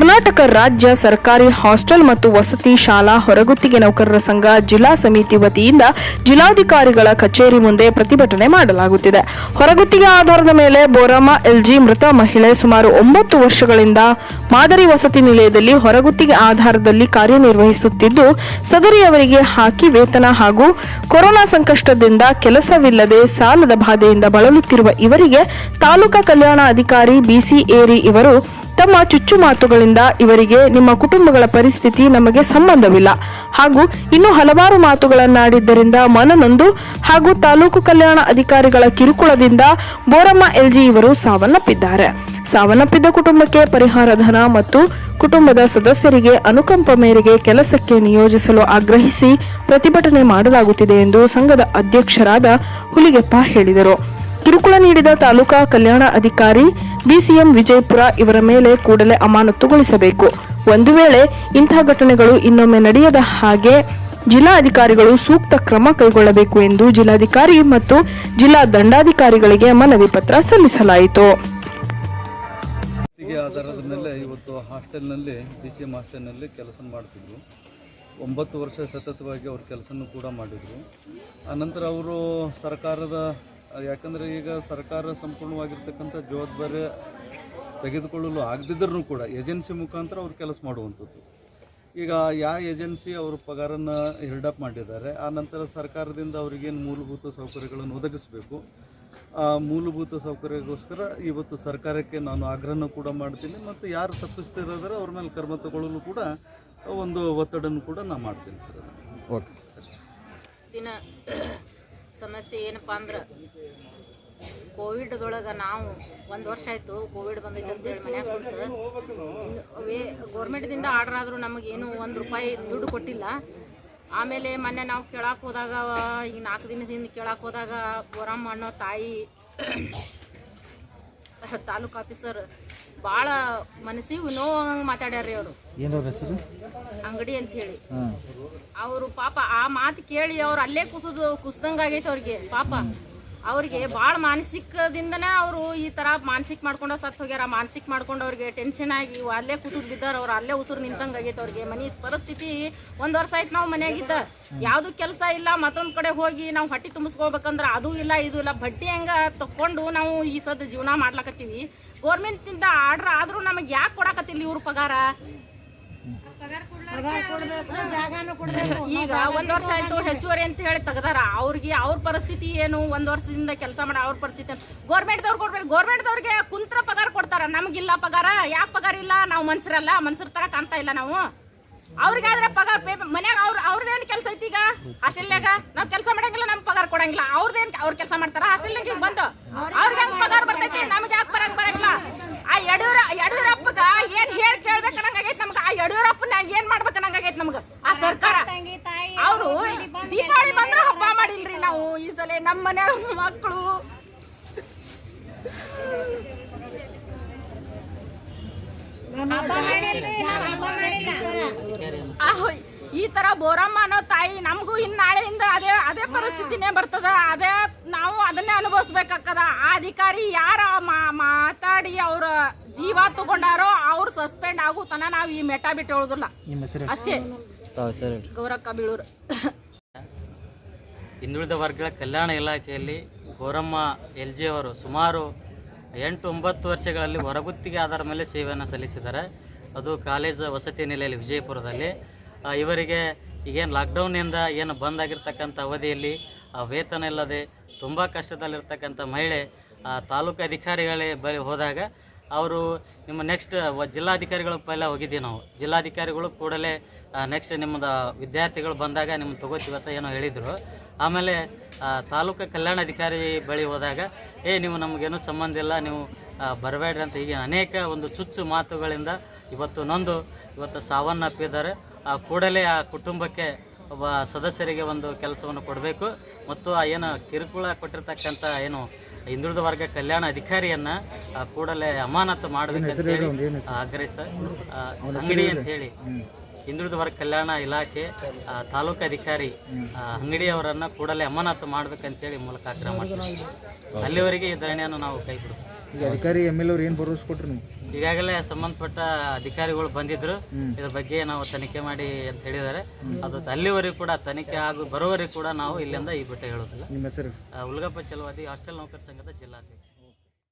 ಕರ್ನಾಟಕ ರಾಜ್ಯ ಸರ್ಕಾರಿ ಹಾಸ್ಟೆಲ್ ಮತ್ತು ವಸತಿ ಶಾಲಾ ಹೊರಗುತ್ತಿಗೆ ನೌಕರರ ಸಂಘ ಜಿಲ್ಲಾ ಸಮಿತಿ ವತಿಯಿಂದ ಜಿಲ್ಲಾಧಿಕಾರಿಗಳ ಕಚೇರಿ ಮುಂದೆ ಪ್ರತಿಭಟನೆ ಮಾಡಲಾಗುತ್ತಿದೆ. ಹೊರಗುತ್ತಿಗೆ ಆಧಾರದ ಮೇಲೆ ಬೋರಮ್ಮ ಎಲ್ಜಿ ಮೃತ ಮಹಿಳೆ ಸುಮಾರು ಒಂಬತ್ತು ವರ್ಷಗಳಿಂದ ಮಾದರಿ ವಸತಿ ನಿಲಯದಲ್ಲಿ ಹೊರಗುತ್ತಿಗೆ ಆಧಾರದಲ್ಲಿ ಕಾರ್ಯನಿರ್ವಹಿಸುತ್ತಿದ್ದು, ಸದರಿಯವರಿಗೆ ಹಾಕಿ ವೇತನ ಹಾಗೂ ಕೊರೋನಾ ಸಂಕಷ್ಟದಿಂದ ಕೆಲಸವಿಲ್ಲದೆ ಸಾಲದ ಬಾಧೆಯಿಂದ ಬಳಲುತ್ತಿರುವ ಇವರಿಗೆ ತಾಲೂಕಾ ಕಲ್ಯಾಣ ಅಧಿಕಾರಿ ಬಿಸಿ ಏರಿ ಇವರು ತಮ್ಮ ಚುಚ್ಚು ಮಾತುಗಳಿಂದ ಇವರಿಗೆ ನಿಮ್ಮ ಕುಟುಂಬಗಳ ಪರಿಸ್ಥಿತಿ ನಮಗೆ ಸಂಬಂಧವಿಲ್ಲ. ಹಾಗೂ ಇನ್ನು ಹಲವಾರು ಮಾತುಗಳನ್ನಾಡಿದ್ದರಿಂದ ಮನನೊಂದು ಹಾಗೂ ತಾಲೂಕು ಕಲ್ಯಾಣ ಅಧಿಕಾರಿಗಳ ಕಿರುಕುಳದಿಂದ ಬೋರಮ್ಮ ಎಲ್ಜಿ ಇವರು ಸಾವನ್ನಪ್ಪಿದ್ದಾರೆ. ಸಾವನ್ನಪ್ಪಿದ್ದ ಕುಟುಂಬಕ್ಕೆ ಪರಿಹಾರ ಧನ ಮತ್ತು ಕುಟುಂಬದ ಸದಸ್ಯರಿಗೆ ಅನುಕಂಪ ಮೇರೆಗೆ ಕೆಲಸಕ್ಕೆ ನಿಯೋಜಿಸಲು ಆಗ್ರಹಿಸಿ ಪ್ರತಿಭಟನೆ ಮಾಡಲಾಗುತ್ತಿದೆ ಎಂದು ಸಂಘದ ಅಧ್ಯಕ್ಷರಾದ ಹುಲಿಗೆಪ್ಪ ಹೇಳಿದರು. ಕಿರುಕುಳ ನೀಡಿದ ತಾಲೂಕಾ ಕಲ್ಯಾಣ ಅಧಿಕಾರಿ ಡಿಸಿಎಂ ವಿಜಯಪುರ ಇವರ ಮೇಲೆ ಕೂಡಲೇ ಅಮಾನತುಗೊಳಿಸಬೇಕು ಒಂದು ವೇಳೆ ಇಂತಹ ಘಟನೆಗಳು ಇನ್ನೊಮ್ಮೆ ನಡೆಯದ ಹಾಗೆ ಜಿಲ್ಲಾಧಿಕಾರಿಗಳು ಸೂಕ್ತ ಕ್ರಮ ಕೈಗೊಳ್ಳಬೇಕು ಎಂದು ಜಿಲ್ಲಾಧಿಕಾರಿ ಮತ್ತು ಜಿಲ್ಲಾ ದಂಡಾಧಿಕಾರಿಗಳಿಗೆ ಮನವಿ ಪತ್ರ ಸಲ್ಲಿಸಲಾಯಿತು. ಆಧಾರದ ಮೇಲೆ ಇವತ್ತು ಹಾಸ್ಟೆಲ್ನಲ್ಲಿ ಡಿ ಸಿ ಎಂ ಹಾಸ್ಟೆಲ್ನಲ್ಲಿ ಕೆಲಸ ಮಾಡ್ತಿದ್ರು. ಒಂಬತ್ತು ವರ್ಷ ಸತತವಾಗಿ ಅವ್ರ ಕೆಲಸನೂ ಕೂಡ ಮಾಡಿದರು. ಆನಂತರ ಅವರು ಸರ್ಕಾರದ ಯಾಕಂದರೆ ಈಗ ಸರ್ಕಾರ ಸಂಪೂರ್ಣವಾಗಿರ್ತಕ್ಕಂಥ ಜವಾಬ್ದಾರಿ ತೆಗೆದುಕೊಳ್ಳಲು ಆಗದಿದ್ದರೂ ಕೂಡ ಏಜೆನ್ಸಿ ಮುಖಾಂತರ ಅವ್ರು ಕೆಲಸ ಮಾಡುವಂಥದ್ದು. ಈಗ ಯಾವ ಏಜೆನ್ಸಿ ಅವರು ಪಗಾರನ್ನು ಹಿಲ್ಡಪ್ ಮಾಡಿದ್ದಾರೆ ಆ ನಂತರ ಸರ್ಕಾರದಿಂದ ಅವರಿಗೇನು ಮೂಲಭೂತ ಸೌಕರ್ಯಗಳನ್ನು ಒದಗಿಸಬೇಕು. ಆ ಮೂಲಭೂತ ಸೌಕರ್ಯಕ್ಕೋಸ್ಕರ ಇವತ್ತು ಸರ್ಕಾರಕ್ಕೆ ನಾನು ಆಗ್ರಹನೂ ಕೂಡ ಮಾಡ್ತೀನಿ ಮತ್ತು ಯಾರು ತಪ್ಪಿಸ್ತಿರೋದ್ರೆ ಅವ್ರ ಮೇಲೆ ಕ್ರಮ ತಗೊಳ್ಳಲು ಕೂಡ ಒಂದು ಒತ್ತಡನ್ನು ಕೂಡ ನಾನು ಮಾಡ್ತೀನಿ ಸರ್. ಓಕೆ. ದಿನ ಸಮಸ್ಯೆ ಏನಪ್ಪ ಅಂದ್ರೆ ಕೋವಿಡ್ದೊಳಗೆ ನಾವು ಒಂದು ವರ್ಷ ಆಯಿತು ಕೋವಿಡ್ ಬಂದೈತೆ ಅಂತೇಳಿ ಮನ್ಯಾಗ ಕುಂತು, ವೇ ಗೌರ್ಮೆಂಟ್ದಿಂದ ಆರ್ಡ್ರ್ ಆದರೂ ನಮಗೇನು ಒಂದು ರೂಪಾಯಿ ದುಡ್ಡು ಕೊಟ್ಟಿಲ್ಲ. ಆಮೇಲೆ ಮೊನ್ನೆ ನಾವು ಕೇಳಕ್ಕೆ ಹೋದಾಗ ಈಗ ನಾಲ್ಕು ದಿನದಿಂದ ಕೇಳಕ್ಕೆ ಹೋದಾಗ ಬೋರಮ್ಮ ಅನ್ನೋ ತಾಯಿ, ತಾಲೂಕು ಆಫೀಸರ್ ಭಾಳ ಮನಸ್ಸಿಗೆ ನೋವಂಗೆ ಮಾತಾಡ್ಯಾರ್ರಿ ಅವರು. ಏನವ್ರ ಹೆಸರು? ಅಂಗಡಿ ಅಂತ ಹೇಳಿ. ಅವರು ಪಾಪ ಆ ಮಾತು ಕೇಳಿ ಅವ್ರು ಅಲ್ಲೇ ಕುಸಿದು ಕುಸ್ದಂಗ ಆಗೈತೆ ಅವ್ರಿಗೆ ಪಾಪ. ಅವ್ರಿಗೆ ಭಾಳ ಮಾನಸಿಕದಿಂದನೇ ಅವರು ಈ ಥರ ಮಾನಸಿಕ ಮಾಡ್ಕೊಂಡು ಸತ್ತು ಹೋಗ್ಯಾರ, ಮಾನಸಿಕ ಮಾಡ್ಕೊಂಡು ಅವ್ರಿಗೆ ಟೆನ್ಷನ್ ಆಗಿ ಅಲ್ಲೇ ಕೂತು ಬಿದ್ದಾರ ಅವ್ರು, ಅಲ್ಲೇ ಉಸಿರು ನಿಂತಂಗೆ ಆಗೈತೆ ಅವ್ರಿಗೆ. ಮನೆ ಪರಿಸ್ಥಿತಿ ಒಂದು ವರ್ಷ ಆಯ್ತು ನಾವು ಮನೆಯಾಗಿದ್ದ. ಯಾವುದು ಕೆಲಸ ಇಲ್ಲ, ಮತ್ತೊಂದು ಕಡೆ ಹೋಗಿ ನಾವು ಹೊಟ್ಟೆ ತುಂಬಿಸ್ಕೊಬೇಕಂದ್ರೆ ಅದು ಇಲ್ಲ, ಇದು ಇಲ್ಲ. ಬಡ್ಡಿ ಹೆಂಗೆ ತಕ್ಕೊಂಡು ನಾವು ಈ ಸದ್ದು ಜೀವನ ಮಾಡ್ಲಕತ್ತೀವಿ. ಗೌರ್ಮೆಂಟಿಂದ ಆರ್ಡ್ರ್ ಆದರೂ ನಮಗೆ ಯಾಕೆ ಕೊಡಕತ್ತಿಲ್ಲ ಇವ್ರ ಪಗಾರ? ಈಗ ಒಂದ್ ವರ್ಷ ಆಯ್ತು ಹೆಚ್ಚುವರಿ ಅಂತ ಹೇಳಿ ತೆಗ್ದಾರ. ಅವ್ರಿಗೆ ಅವ್ರ ಪರಿಸ್ಥಿತಿ ಏನು? ಒಂದ್ ವರ್ಷದಿಂದ ಕೆಲಸ ಮಾಡಿ ಅವ್ರ ಪರಿಸ್ಥಿತಿ ಗೌರ್ಮೆಂಟ್ದವ್ರು ಕೊಡ್ಬೇಕು. ಗೌರ್ಮೆಂಟ್ದವ್ರಿಗೆ ಕುಂತ್ರ ಪಗಾರ ಕೊಡ್ತಾರ. ನಮ್ಗಿಲ್ಲ ಪಗಾರ. ಯಾಕೆ ಪಗಾರ ಇಲ್ಲ? ನಾವು ಮನ್ಸರಲ್ಲ. ಮನ್ಸರ್ ತರ ಕಾಣ್ತಾ ಇಲ್ಲ ನಾವು. ಅವ್ರಿಗಾದ್ರೆ ಪಗಾರ ಪೇ ಮನ್ಯಾಗ ಅವ್ರ ಅವ್ರದ್ದೇನು ಕೆಲಸ ಐತಿ ಈಗ? ಹಾಸ್ಟೆಲ್ನಾಗ ನಾವು ಕೆಲಸ ಮಾಡಂಗಿಲ್ಲ ನಮ್ಗೆ ಪಗಾರ ಕೊಡಂಗಿಲ್ಲ. ಅವ್ರದ್ದೇನ್ ಅವ್ರ ಕೆಲಸ ಮಾಡ್ತಾರ. ಹಾಸ್ಟೆಲ್ನಾಗ ಈಗ ಬಂದು. ಅವ್ರಿಗೆ ಹೆಂಗ್ ಪಗಾರ ಬರ್ತೈತಿ ನಮ್ಗೆ ಯಾಕೆ ಬರಂಗ್ ಬರಂಗಿಲ್ಲ ಆ ಯಡಿಯೂರ ಯಡಿಯೂರಪ್ಪಗ ಏನ್ ಹೇಳಿ ಕೇಳ್ಬೇಕು ಅನ್ನಂಗಾಗೈತಿ ನಮ್ಗೆ ಆ ಯಡಿಯೂರಪ್ಪನ ಏನ್ ಮಾಡ್ಬೇಕು ಅನ್ನಂಗಾಗೈತಿ ನಮ್ಗೆ ಆ ಸರ್ಕಾರ ಅವರು ದೀಪಾವಳಿ ಬಂದ್ರೆ ಹಬ್ಬ ಮಾಡಿಲ್ರಿ ಸಲ ನಮ್ಮ ಮನೆ ಮಕ್ಕಳು ಈ ತರ ಬೋರಮ್ಮ ಅನ್ನೋ ತಾಯಿ ನಮಗೂ ಇನ್ ನಾಳೆಯಿಂದ ಅದೇ ಅದೇ ಪರಿಸ್ಥಿತಿನೇ ಬರ್ತದ. ಅದೇ ನಾವು ಅದನ್ನೇ ಅನುಭವಿಸ್ಬೇಕಾಗ್ತದ. ಆ ಅಧಿಕಾರಿ ಯಾರ ಮಾ- ಮಾತಾಡಿ ಅವ್ರ ಜೀವ ತಗೊಂಡಾರೋ ಅವ್ರು ಸಸ್ಪೆಂಡ್ ಆಗೋ ತನ ನಾವು ಈ ಮೆಟಾ ಬಿಟ್ಟು ಹೇಳುದಿಲ್ಲ. ಅಷ್ಟೇ. ಗೌರಕ್ಕ ಬೀಳೂರು. ಹಿಂದುಳಿದ ವರ್ಗಗಳ ಕಲ್ಯಾಣ ಇಲಾಖೆಯಲ್ಲಿ ಗೋರಮ್ಮ ಎಲ್ ಜಿ ಅವರು ಸುಮಾರು ಎಂಟು ಒಂಬತ್ತು ವರ್ಷಗಳಲ್ಲಿ ಹೊರಗುತ್ತಿಗೆ ಆಧಾರದ ಮೇಲೆ ಸೇವೆಯನ್ನು ಸಲ್ಲಿಸಿದ್ದಾರೆ. ಅದು ಕಾಲೇಜ್ ವಸತಿ ನಿಲೆಯಲ್ಲಿ ವಿಜಯಪುರದಲ್ಲಿ. ಇವರಿಗೆ ಈಗೇನು ಲಾಕ್ಡೌನ್ನಿಂದ ಏನು ಬಂದಾಗಿರ್ತಕ್ಕಂಥ ಅವಧಿಯಲ್ಲಿ ಆ, ವೇತನ ಇಲ್ಲದೆ ತುಂಬ ಕಷ್ಟದಲ್ಲಿರ್ತಕ್ಕಂಥ ಮಹಿಳೆ ಆ, ತಾಲೂಕು ಅಧಿಕಾರಿಗಳೇ ಬಳಿ ಹೋದಾಗ ಅವರು ನಿಮ್ಮ ನೆಕ್ಸ್ಟ್ ಜಿಲ್ಲಾಧಿಕಾರಿಗಳ ಪೈಲ ಹೋಗಿದ್ದೀವಿ ನಾವು. ಜಿಲ್ಲಾಧಿಕಾರಿಗಳು ಕೂಡಲೇ ನೆಕ್ಸ್ಟ್ ನಿಮ್ಮದು ವಿದ್ಯಾರ್ಥಿಗಳು ಬಂದಾಗ ನಿಮ್ಮ ತಗೋತೀವಿ ಅಂತ ಏನೋ ಹೇಳಿದರು. ಆಮೇಲೆ ತಾಲೂಕು ಕಲ್ಯಾಣಾಧಿಕಾರಿ ಬಳಿ ಹೋದಾಗ ಏ ನೀವು ನಮಗೇನು ಸಂಬಂಧ ಇಲ್ಲ ನೀವು ಬರಬೇಡ್ರಿ ಅಂತ ಹೀಗೆ ಅನೇಕ ಒಂದು ಚುಚ್ಚು ಮಾತುಗಳಿಂದ ಇವತ್ತು ನೊಂದು ಇವತ್ತು ಸಾವನ್ನಪ್ಪಿದ್ದಾರೆ ಆ ಕೂಡಲೇ ಆ ಕುಟುಂಬಕ್ಕೆ ಒಬ್ಬ ಸದಸ್ಯರಿಗೆ ಒಂದು ಕೆಲಸವನ್ನು ಕೊಡಬೇಕು. ಮತ್ತು ಆ ಏನು ಕಿರುಕುಳ ಕೊಟ್ಟಿರ್ತಕ್ಕಂಥ ಏನು ಹಿಂದುಳಿದ ವರ್ಗ ಕಲ್ಯಾಣ ಅಧಿಕಾರಿಯನ್ನ ಕೂಡಲೇ ಅಮಾನತು ಮಾಡಬೇಕು ಹೇಳಿ ಆಗ್ರಹಿಸ್ತಾ ಅಂಗಡಿ ಅಂತ ಹೇಳಿ. ಹಿಂದುಳಿದ ವರ್ಗ ಕಲ್ಯಾಣ ಇಲಾಖೆ ಆ, ತಾಲೂಕು ಅಧಿಕಾರಿ ಆ, ಅಂಗಡಿಯವರನ್ನ ಕೂಡಲೇ ಅಮಾನತು ಮಾಡ್ಬೇಕಂತೇಳಿ ಮೂಲಕ ಆಗ್ರಹ ಮಾಡ್ತೀವಿ. ಅಲ್ಲಿವರೆಗೆ ಈ ಧರಣಿಯನ್ನು ನಾವು ಕೈ ಬಿಡ್ತೀವಿ. ಈಗ ಅಧಿಕಾರಿ ಎಂ ಎಲ್ ಅವ್ರು ಏನು ಭರವಸೆ ಕೊಟ್ರು ನೀವು? ಈಗಾಗಲೇ ಸಂಬಂಧಪಟ್ಟ ಅಧಿಕಾರಿಗಳು ಬಂದಿದ್ರು. ಇದ್ರ ಬಗ್ಗೆ ನಾವು ತನಿಖೆ ಮಾಡಿ ಅಂತ ಹೇಳಿದ್ದಾರೆ. ಅದು ಅಲ್ಲಿವರೆಗೂ ಕೂಡ ತನಿಖೆ ಆಗು ಬರೋವರೆಗೂ ಕೂಡ ನಾವು ಇಲ್ಲಿಂದ ಈ ಬಿಟ್ಟು ಹೇಳೋದಿಲ್ಲ. ನಿಮ್ಮ ಹೆಸರು? ಉಲ್ಗಪ್ಪ ಚಲವಾದಿ ಹಾಸ್ಟೆಲ್ ನೌಕರ ಸಂಘದ ಜಿಲ್ಲಾಧ್ಯಕ್ಷ.